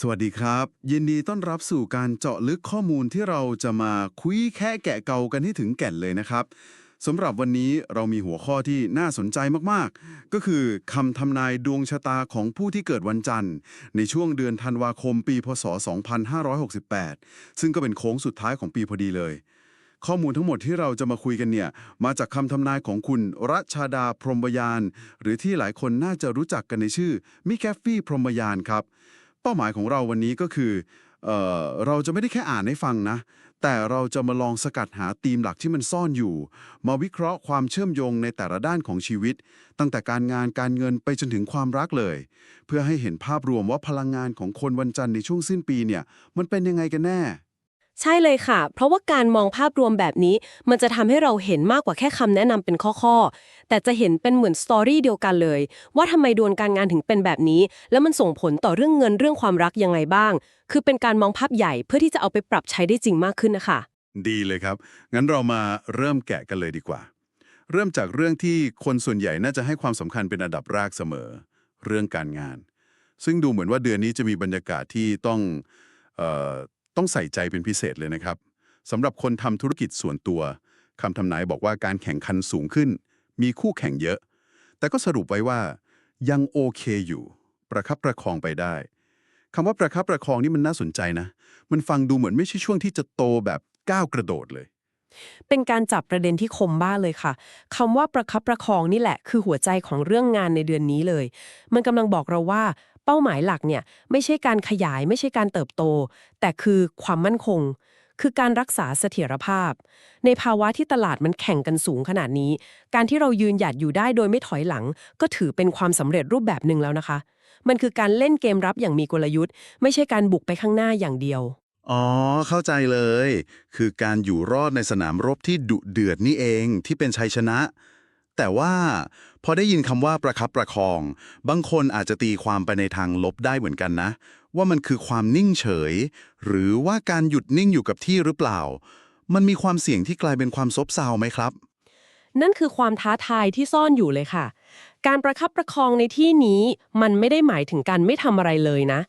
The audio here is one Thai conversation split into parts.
สวัสดีครับ ยินดีต้อนรับสู่การเจาะลึกข้อมูลที่เราจะมาคุยแค่แกะเกากันให้ถึงแก่นเลยนะครับสำหรับวันนี้เรามีหัวข้อที่น่าสนใจมากๆ ก็คือคำทำนายดวงชะตาของผู้ที่เกิดวันจันทร์ ในช่วงเดือนธันวาคมปีพศ 2568 ซึ่งก็เป็นโค้งสุดท้ายของปีพอดีเลย ข้อมูลทั้งหมดที่เราจะมาคุยกันเนี่ย มาจากคำทำนายของคุณรัชาดาพรหมยาน หรือที่หลายคนน่าจะรู้จักกันในชื่อมิแคฟฟี่พรหมยานครับ เป้าหมายของเราวันนี้ก็คือเอ่อเราจะไม่ได้แค่อ่านให้ฟังนะ แต่เราจะมาลองสกัดหาธีมหลักที่มันซ่อนอยู่ มาวิเคราะห์ความเชื่อมโยงในแต่ละด้านของชีวิต ตั้งแต่การงานการเงินไปจนถึงความรักเลย เพื่อให้เห็นภาพรวมว่าพลังงานของคนวันจันทร์ในช่วงสิ้นปีเนี่ย มันเป็นยังไงกันแน่ ใช่เลยค่ะ เพราะว่าการมองภาพรวมแบบนี้ มันจะทำให้เราเห็นมากกว่าแค่คำแนะนำเป็นข้อๆ แต่จะเห็นเป็นเหมือนสตอรี่เดียวกันเลย ว่าทำไมดวงการงานถึงเป็นแบบนี้ แล้วมันส่งผลต่อเรื่องเงินเรื่องความรักยังไงบ้าง คือเป็นการมองภาพใหญ่เพื่อที่จะเอาไปปรับใช้ได้จริงมากขึ้นนะคะ ดีเลยครับ งั้นเรามาเริ่มแกะกันเลยดีกว่า เริ่มจากเรื่องที่คนส่วนใหญ่น่าจะให้ความสำคัญเป็นอันดับแรกเสมอ เรื่องการงาน ซึ่งดูเหมือนว่าเดือนนี้จะมีบรรยากาศที่ต้องเอ่อ ต้องใส่ใจเป็นพิเศษเลยนะครับสำหรับคนทำธุรกิจส่วนตัวคำทำนายบอกว่าการแข่งขันสูงขึ้น มีคู่แข่งเยอะ แต่ก็สรุปไว้ว่า ยังโอเคอยู่ ประคับประคองไปได้คำว่าประคับประคองนี่มันน่าสนใจนะ มันฟังดูเหมือนไม่ใช่ช่วงที่จะโตแบบก้าวกระโดดเลย เป็นการจับประเด็นที่คมบ้าเลยค่ะคำว่าประคับประคองนี่แหละ คือหัวใจของเรื่องงานในเดือนนี้เลย มันกำลังบอกเราว่า เป้าหมายหลักเนี่ยไม่ใช่การขยายไม่ใช่การเติบโต แต่คือความมั่นคง คือการรักษาเสถียรภาพ ในภาวะที่ตลาดมันแข่งกันสูงขนาดนี้ การที่เรายืนหยัดอยู่ได้โดยไม่ถอยหลัง ก็ถือเป็นความสำเร็จรูปแบบหนึ่งแล้วนะคะ มันคือการเล่นเกมรับอย่างมีกลยุทธ์ ไม่ใช่การบุกไปข้างหน้าอย่างเดียว อ๋อ เข้าใจเลย คือการอยู่รอดในสนามรบที่ดุเดือดนี่เองที่เป็นชัยชนะ แต่ว่าพอได้ยินคำว่าประคับประคอง บางคนอาจจะตีความไปในทางลบได้เหมือนกันนะ ว่ามันคือความนิ่งเฉย หรือว่าการหยุดนิ่งอยู่กับที่หรือเปล่า มันมีความเสี่ยงที่กลายเป็นความซบเซาไหมครับ นั่นคือความท้าทายที่ซ่อนอยู่เลยค่ะ การประคับประคองในที่นี้มันไม่ได้หมายถึงการไม่ทำอะไรเลยนะ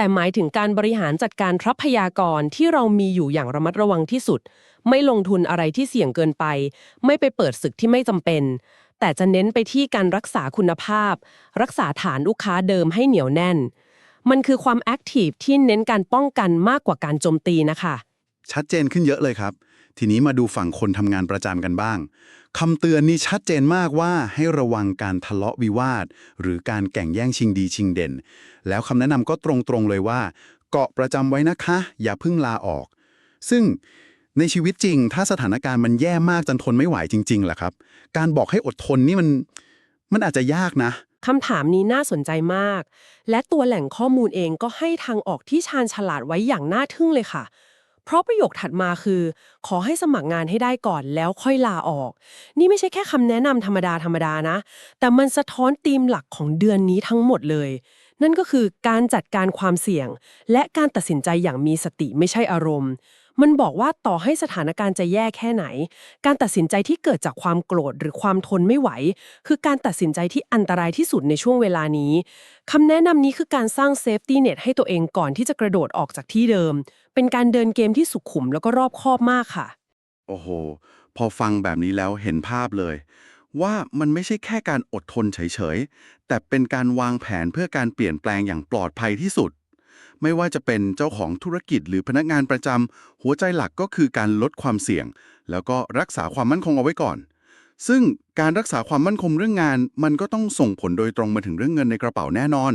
แต่หมายถึงการบริหารจัดการทรัพยากรที่เรามีอยู่อย่างระมัดระวังที่สุด ไม่ลงทุนอะไรที่เสี่ยงเกินไป ไม่ไปเปิดศึกที่ไม่จำเป็น แต่จะเน้นไปที่การรักษาคุณภาพ รักษาฐานลูกค้าเดิมให้เหนียวแน่น มันคือความแอคทีฟที่เน้นการป้องกันมากกว่าการโจมตีนะคะ ชัดเจนขึ้นเยอะเลยครับ ทีนี้มาดูฝั่งคนทำงานประจำกันบ้าง คำเตือนนี้ชัดเจนมากว่าให้ระวังการทะเลาะวิวาท หรือการแข่งแย่งชิงดีชิงเด่น แล้วคำแนะนำก็ตรงๆเลยว่า เกาะประจำไว้นะคะ อย่าเพิ่งลาออก ซึ่งในชีวิตจริง ถ้าสถานการณ์มันแย่มากจนทนไม่ไหวจริงๆล่ะครับ การบอกให้อดทนนี่มันมันอาจจะยากนะคำถามนี้น่าสนใจมาก และตัวแหล่งข้อมูลเองก็ให้ทางออกที่ชาญฉลาดไว้อย่างน่าทึ่งเลยค่ะ เพราะประโยคถัดมาคือ ขอให้สมัครงานให้ได้ก่อนแล้วค่อยลาออก นี่ไม่ใช่แค่คำแนะนำธรรมดาธรรมดานะ แต่มันสะท้อนธีมหลักของเดือนนี้ทั้งหมดเลย นั่นก็คือการจัดการความเสี่ยง และการตัดสินใจอย่างมีสติไม่ใช่อารมณ์ มันบอกว่าต่อให้สถานการณ์จะแย่แค่ไหน การตัดสินใจที่เกิดจากความโกรธหรือความทนไม่ไหว คือการตัดสินใจที่อันตรายที่สุดในช่วงเวลานี้คำแนะนำนี้คือการสร้างเซฟตี้เน็ตให้ตัวเองก่อนที่จะกระโดดออกจากที่เดิม เป็นการเดินเกมที่สุขุมแล้วก็รอบคอบมากค่ะ โอ้โห พอฟังแบบนี้แล้วเห็นภาพเลย ว่ามันไม่ใช่แค่การอดทนเฉยๆ แต่เป็นการวางแผนเพื่อการเปลี่ยนแปลงอย่างปลอดภัยที่สุด ไม่ว่าจะเป็นเจ้าของธุรกิจหรือพนักงานประจำหัวใจหลักก็คือการลดความเสี่ยง แล้วก็รักษาความมั่นคงเอาไว้ก่อน ซึ่งการรักษาความมั่นคงเรื่องงาน มันก็ต้องส่งผลโดยตรงมาถึงเรื่องเงินในกระเป๋าแน่นอน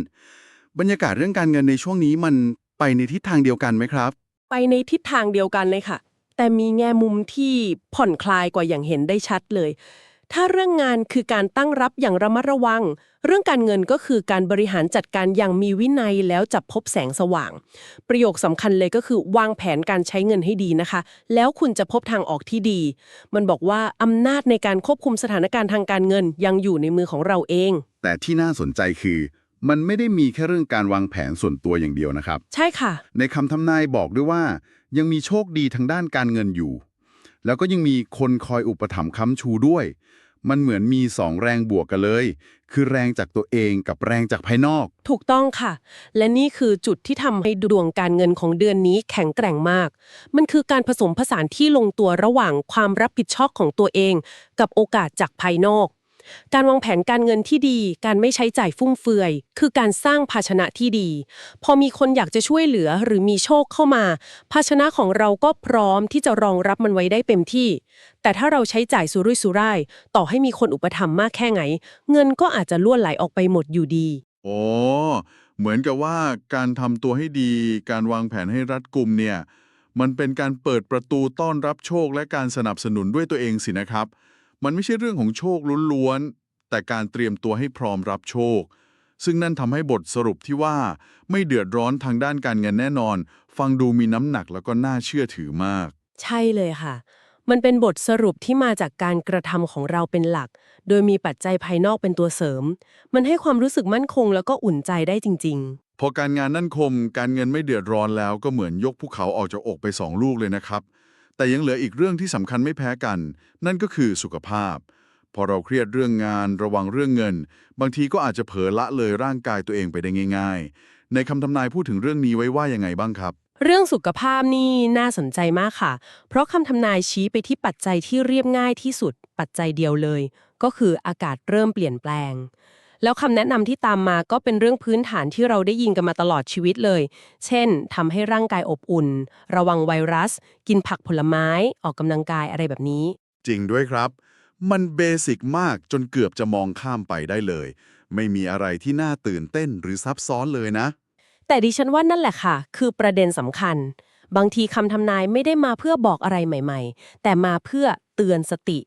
บรรยากาศเรื่องการเงินในช่วงนี้มันไปในทิศทางเดียวกันไหมครับ ไปในทิศทางเดียวกันเลยค่ะ แต่มีแง่มุมที่ผ่อนคลายกว่าอย่างเห็นได้ชัดเลย ถ้าเรื่องงานคือการตั้งรับอย่างระมัดระวัง เรื่องการเงินก็คือการบริหารจัดการอย่างมีวินัยแล้วจับพบแสงสว่าง ประโยคสำคัญเลยก็คือวางแผนการใช้เงินให้ดีนะคะ แล้วคุณจะพบทางออกที่ดี มันบอกว่าอำนาจในการควบคุมสถานการณ์ทางการเงินยังอยู่ในมือของเราเอง แต่ที่น่าสนใจคือมันไม่ได้มีแค่เรื่องการวางแผนส่วนตัวอย่างเดียวนะครับ ใช่ค่ะ ในคำทำนายบอกด้วยว่า ยังมีโชคดีทางด้านการเงินอยู่ แล้วก็ยังมีคนคอยอุปถัมภ์ค้ำชูด้วย มันเหมือนมีสองแรงบวกกันเลย คือแรงจากตัวเองกับแรงจากภายนอก ถูกต้องค่ะ และนี่คือจุดที่ทำให้ดวงการเงินของเดือนนี้แข็งแกร่งมาก มันคือการผสมผสานที่ลงตัวระหว่างความรับผิดชอบของตัวเอง กับโอกาสจากภายนอก การวางแผนการเงินที่ดี การไม่ใช้จ่ายฟุ่มเฟือย คือการสร้างภาชนะที่ดี พอมีคนอยากจะช่วยเหลือหรือมีโชคเข้ามา ภาชนะของเราก็พร้อมที่จะรองรับมันไว้ได้เต็มที่ แต่ถ้าเราใช้จ่ายสุรุ่ยสุร่าย ต่อให้มีคนอุปถัมภ์มากแค่ไหน เงินก็อาจจะล่วนไหลออกไปหมดอยู่ดีโอ้เหมือนกับว่าการทำตัวให้ดี การวางแผนให้รัดกุมเนี่ย มันเป็นการเปิดประตูต้อนรับโชคและการสนับสนุนด้วยตัวเองสินะครับ มันไม่ใช่เรื่องของโชคล้วนๆ แต่การเตรียมตัวให้พร้อมรับโชค ซึ่งนั่นทำให้บทสรุปที่ว่าไม่เดือดร้อนทางด้านการเงินแน่นอน ฟังดูมีน้ำหนักแล้วก็น่าเชื่อถือมาก ใช่เลยค่ะ มันเป็นบทสรุปที่มาจากการกระทำของเราเป็นหลัก โดยมีปัจจัยภายนอกเป็นตัวเสริม มันให้ความรู้สึกมั่นคงแล้วก็อุ่นใจได้จริงพอการงานนั่นคม การเงินไม่เดือดร้อนแล้วก็เหมือนยกภูเขาออกจากอกไปสองลูกเลยนะครับ แต่ยังเหลืออีกเรื่องที่สำคัญไม่แพ้กัน นั่นก็คือสุขภาพ พอเราเครียดเรื่องงานระวังเรื่องเงิน บางทีก็อาจจะเผลอละเลยร่างกายตัวเองไปได้ง่าย ๆ ในคำทำนายพูดถึงเรื่องนี้ไว้ว่ายังไงบ้างครับเรื่องสุขภาพนี่น่าสนใจมากค่ะ เพราะคำทำนายชี้ไปที่ปัจจัยที่เรียบง่ายที่สุด ปัจจัยเดียวเลย ก็คืออากาศเริ่มเปลี่ยนแปลง แล้วคำแนะนำที่ตามมาก็เป็นเรื่องพื้นฐานที่เราได้ยินกันมาตลอดชีวิตเลย เช่นทำให้ร่างกายอบอุ่น ระวังไวรัส กินผักผลไม้ ออกกำลังกายอะไรแบบนี้ จริงด้วยครับ มันเบสิกมากจนเกือบจะมองข้ามไปได้เลย ไม่มีอะไรที่น่าตื่นเต้นหรือซับซ้อนเลยนะ แต่ดิฉันว่านั่นแหละค่ะ คือประเด็นสำคัญ บางทีคำทำนายไม่ได้มาเพื่อบอกอะไรใหม่ ๆ แต่มาเพื่อเตือนสติ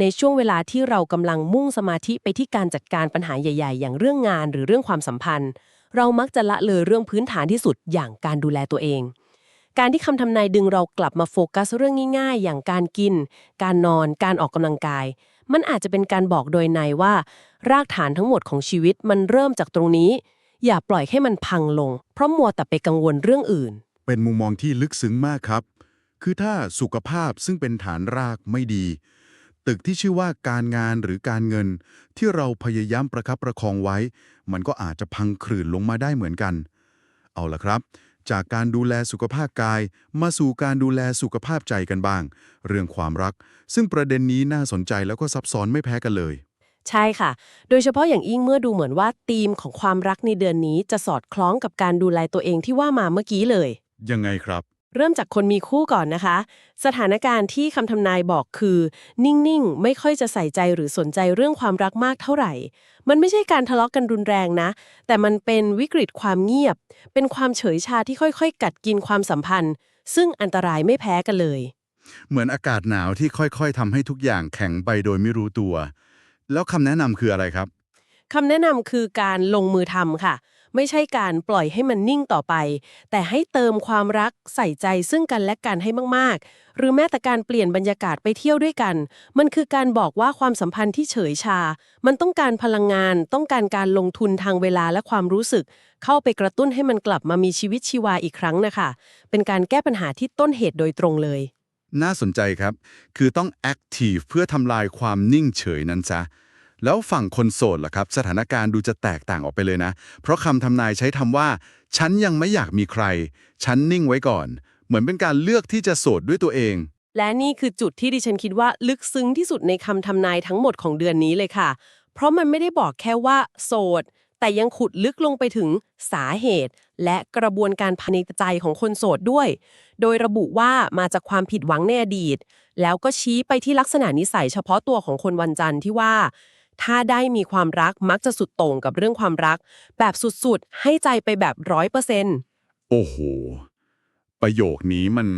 ในช่วงเวลาที่เรากำลังมุ่งสมาธิไปที่การจัดการปัญหาใหญ่ ๆ อย่างเรื่องงานหรือเรื่องความสัมพันธ์ เรามักจะละเลยเรื่องพื้นฐานที่สุดอย่างการดูแลตัวเอง การที่คำทำนายดึงเรากลับมาโฟกัสเรื่องง่าย ๆ อย่างการกิน การนอน การออกกำลังกาย มันอาจจะเป็นการบอกโดยในว่า รากฐานทั้งหมดของชีวิตมันเริ่มจากตรงนี้ อย่าปล่อยให้มันพังลง เพราะมัวแต่ไปกังวลเรื่องอื่น เป็นมุมมองที่ลึกซึ้งมากครับ คือถ้าสุขภาพซึ่งเป็นฐานรากไม่ดี ตึกที่ชื่อว่าการงานหรือการเงิน ที่เราพยายามประคับประคองไว้ มันก็อาจจะพังคลื่นลงมาได้เหมือนกัน เอาละครับ จากการดูแลสุขภาพกาย มาสู่การดูแลสุขภาพใจกันบ้าง เรื่องความรัก ซึ่งประเด็นนี้น่าสนใจแล้วก็ซับซ้อนไม่แพ้กันเลยใช่ค่ะ โดยเฉพาะอย่างยิ่งเมื่อดูเหมือนว่าธีมของความรักในเดือนนี้จะสอดคล้องกับการดูแลตัวเองที่ว่ามาเมื่อกี้เลย ยังไงครับ เริ่มจากคนมีคู่ก่อนนะคะ สถานการณ์ที่คำทำนายบอกคือ นิ่ง ๆ ไม่ค่อยจะใส่ใจหรือสนใจเรื่องความรักมากเท่าไหร่ มันไม่ใช่การทะเลาะกันรุนแรงนะ แต่มันเป็นวิกฤตความเงียบ เป็นความเฉยชาที่ค่อย ๆ กัดกินความสัมพันธ์ ซึ่งอันตรายไม่แพ้กันเลย เหมือนอากาศหนาวที่ค่อยๆทำให้ทุกอย่างแข็งไปโดยไม่รู้ตัว แล้วคำแนะนำคืออะไรครับคำแนะนำคือการลงมือทำค่ะ ไม่ใช่การปล่อยให้มันนิ่งต่อไป แต่ให้เติมความรักใส่ใจซึ่งกันและกันให้มากๆ หรือแม้แต่การเปลี่ยนบรรยากาศไปเที่ยวด้วยกัน มันคือการบอกว่าความสัมพันธ์ที่เฉยชา มันต้องการพลังงาน ต้องการการลงทุนทางเวลาและความรู้สึก เข้าไปกระตุ้นให้มันกลับมามีชีวิตชีวาอีกครั้งนะคะ เป็นการแก้ปัญหาที่ต้นเหตุโดยตรงเลย น่าสนใจครับ คือต้อง active เพื่อทำลายความนิ่งเฉยนั้นซะ แล้วฝั่งคนโสดล่ะครับ สถานการณ์ดูจะแตกต่างออกไปเลยนะ เพราะคำทำนายใช้คำว่า ฉันยังไม่อยากมีใคร ฉันนิ่งไว้ก่อน เหมือนเป็นการเลือกที่จะโสดด้วยตัวเอง และนี่คือจุดที่ดิฉันคิดว่าลึกซึ้งที่สุดในคำทำนายทั้งหมดของเดือนนี้เลยค่ะ เพราะมันไม่ได้บอกแค่ว่า โสด แต่ยังขุดลึกลงไปถึงสาเหตุ และกระบวนการภายในใจของคนโสดด้วย โดยระบุว่ามาจากความผิดหวังในอดีต แล้วก็ชี้ไปที่ลักษณะนิสัยเฉพาะตัวของคนวันจันทร์ที่ว่า ถ้าได้มีความรักมักจะสุดโต่งกับเรื่องความรัก แบบสุดๆ ให้ใจไปแบบร้อยเปอร์เซ็นต์โอ้โห ประโยคนี้มัน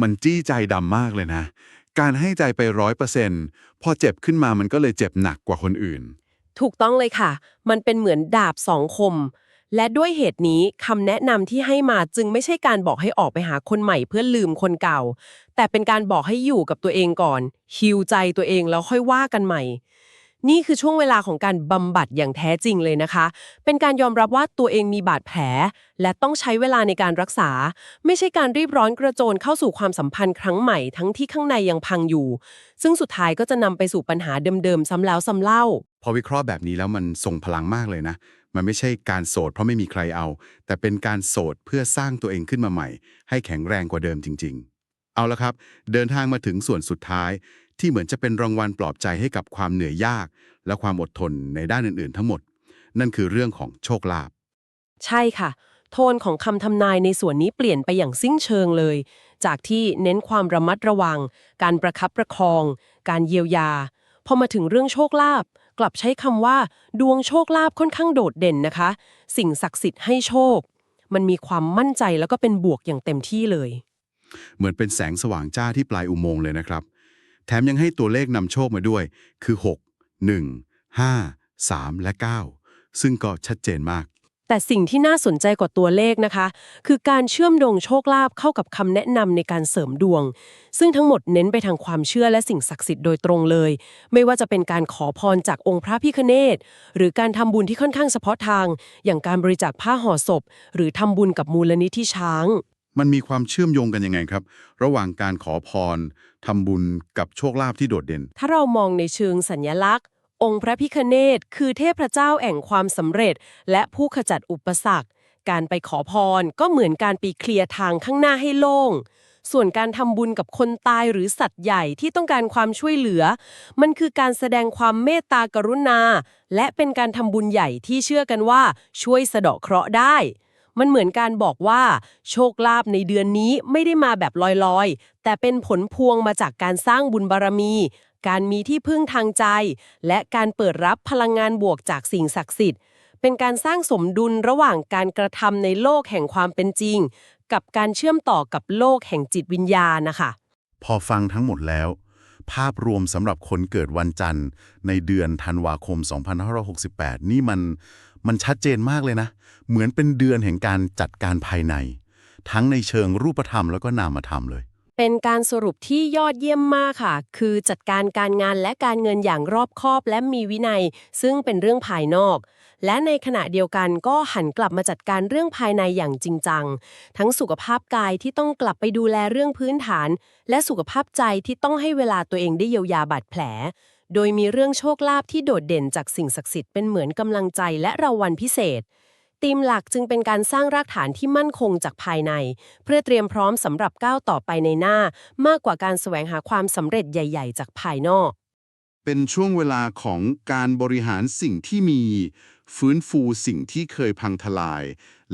มันจี้ใจดำมากเลยนะ การให้ใจไปร้อยเปอร์เซ็นต์พอเจ็บขึ้นมามันก็เลยเจ็บหนักกว่าคนอื่น ถูกต้องเลยค่ะ มันเป็นเหมือนดาบสองคม และด้วยเหตุนี้คำแนะนำที่ให้มาจึงไม่ใช่การบอกให้ออกไปหาคนใหม่เพื่อลืมคนเก่า แต่เป็นการบอกให้อยู่กับตัวเองก่อนฮิวใจตัวเองแล้วค่อยว่ากันใหม่ นี่คือช่วงเวลาของการบำบัดอย่างแท้จริงเลยนะคะ เป็นการยอมรับว่าตัวเองมีบาดแผล และต้องใช้เวลาในการรักษา ไม่ใช่การรีบร้อนกระโจนเข้าสู่ความสัมพันธ์ครั้งใหม่ทั้งที่ข้างในยังพังอยู่ ซึ่งสุดท้ายก็จะนำไปสู่ปัญหาเดิมๆซ้ำแล้วซ้ำเล่า พอวิเคราะห์แบบนี้แล้วมันส่งพลังมากเลยนะ มันไม่ใช่การโสดเพราะไม่มีใครเอา แต่เป็นการโสดเพื่อสร้างตัวเองขึ้นมาใหม่ ให้แข็งแรงกว่าเดิมจริง ๆ เอาละครับ เดินทางมาถึงส่วนสุดท้าย ที่เหมือนจะเป็นรางวัลปลอบใจให้กับความเหนื่อยยาก และความอดทนในด้านอื่นๆ ทั้งหมด นั่นคือเรื่องของโชคลาภใช่ค่ะ โทนของคำทำนายในส่วนนี้เปลี่ยนไปอย่างสิ้นเชิงเลย จากที่เน้นความระมัดระวัง การประคับประคอง การเยียวยาพอมาถึงเรื่องโชคลาภกลับใช้คำว่า ดวงโชคลาภค่อนข้างโดดเด่นนะคะ สิ่งศักดิ์สิทธิ์ให้โชค มันมีความมั่นใจแล้วก็เป็นบวกอย่างเต็มที่เลย เหมือนเป็นแสงสว่างจ้าที่ปลายอุโมงค์เลยนะครับ แถมยังให้ตัวเลขนำโชคมาด้วย คือ 6 1 5 3 และ 9 ซึ่งก็ชัดเจนมาก แต่สิ่งที่น่าสนใจกว่าตัวเลขนะคะ คือการเชื่อมโยงโชคลาภเข้ากับคำแนะนำในการเสริมดวง ซึ่งทั้งหมดเน้นไปทางความเชื่อและสิ่งศักดิ์สิทธิ์โดยตรงเลย ไม่ว่าจะเป็นการขอพรจากองค์พระพิฆเนศหรือการทำบุญที่ค่อนข้างเฉพาะทาง อย่างการบริจาคผ้าห่อศพ หรือทำบุญกับมูลนิธิช้าง มันมีความเชื่อมโยงกันยังไงครับ ระหว่างการขอพรทำบุญกับโชคลาภที่โดดเด่น ถ้าเรามองในเชิงสัญญลักษณ์ องค์พระพิคเนศคือเทพเจ้าแห่งความสำเร็จ และผู้ขจัดอุปสรรค การไปขอพรก็เหมือนการไปเคลียร์ทางข้างหน้าให้โล่ง ส่วนการทำบุญกับคนตายหรือสัตว์ใหญ่ที่ต้องการความช่วยเหลือ มันคือการแสดงความเมตตากรุณา และเป็นการทำบุญใหญ่ที่เชื่อกันว่าช่วยสะเดาะเคราะห์ได้ มันเหมือนการบอกว่า โชคลาภในเดือนนี้ไม่ได้มาแบบลอยๆ แต่เป็นผลพวงมาจากการสร้างบุญบารมี การมีที่พึ่งทางใจ และการเปิดรับพลังงานบวกจากสิ่งศักดิ์สิทธิ์ เป็นการสร้างสมดุลระหว่างการกระทำในโลกแห่งความเป็นจริง กับการเชื่อมต่อกับโลกแห่งจิตวิญญาณนะคะ พอฟังทั้งหมดแล้ว ภาพรวมสำหรับคนเกิดวันจันทร์ ในเดือนธันวาคม 2568 นี่มัน มันชัดเจนมากเลยนะ เหมือนเป็นเดือนแห่งการจัดการภายใน ทั้งในเชิงรูปธรรมแล้วก็นามธรรมเลย เป็นการสรุปที่ยอดเยี่ยมมากค่ะ คือจัดการการงานและการเงินอย่างรอบคอบและมีวินัย ซึ่งเป็นเรื่องภายนอก และในขณะเดียวกันก็หันกลับมาจัดการเรื่องภายในอย่างจริงจัง ทั้งสุขภาพกายที่ต้องกลับไปดูแลเรื่องพื้นฐาน และสุขภาพใจที่ต้องให้เวลาตัวเองได้เยียวยาบาดแผล โดยมีเรื่องโชคลาภที่โดดเด่นจากสิ่งศักดิ์สิทธิ์เป็นเหมือนกำลังใจและรางวัลพิเศษธีมหลักจึงเป็นการสร้างรากฐานที่มั่นคงจากภายใน เพื่อเตรียมพร้อมสำหรับก้าวต่อไปในหน้า มากกว่าการแสวงหาความสำเร็จใหญ่ ๆ จากภายนอก เป็นช่วงเวลาของการบริหารสิ่งที่มี ฟื้นฟูสิ่งที่เคยพังทลาย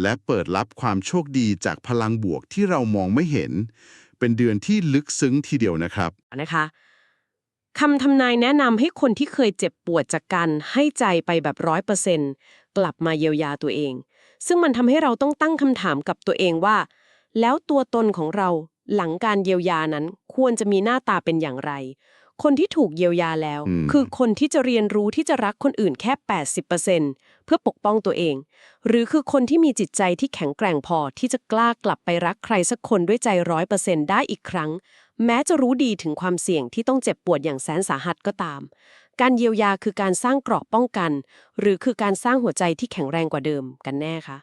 และเปิดรับความโชคดีจากพลังบวกที่เรามองไม่เห็น เป็นเดือนที่ลึกซึ้งทีเดียวนะครับนะคะ คำทำนายแนะนำให้คนที่เคยเจ็บปวดจากการให้ใจไปแบบร้อยเปอร์เซ็นต์กลับมาเยียวยาตัวเอง ซึ่งมันทำให้เราต้องตั้งคำถามกับตัวเองว่า แล้วตัวตนของเราหลังการเยียวยานั้นควรจะมีหน้าตาเป็นอย่างไร คนที่ถูกเยียวยาแล้วอืมคือคนที่จะเรียนรู้ที่จะรักคนอื่นแค่ 80%เพื่อปกป้องตัวเอง หรือคือคนที่มีจิตใจที่แข็งแกร่งพอที่จะกล้ากลับไปรักใครสักคนด้วยใจร้อยเปอร์เซ็นต์ได้อีกครั้ง แม้จะรู้ดีถึงความเสี่ยงที่ต้องเจ็บปวดอย่างแสนสาหัสก็ตาม การเยียวยาคือการสร้างเกราะป้องกัน หรือคือการสร้างหัวใจที่แข็งแรงกว่าเดิมกันแน่คะ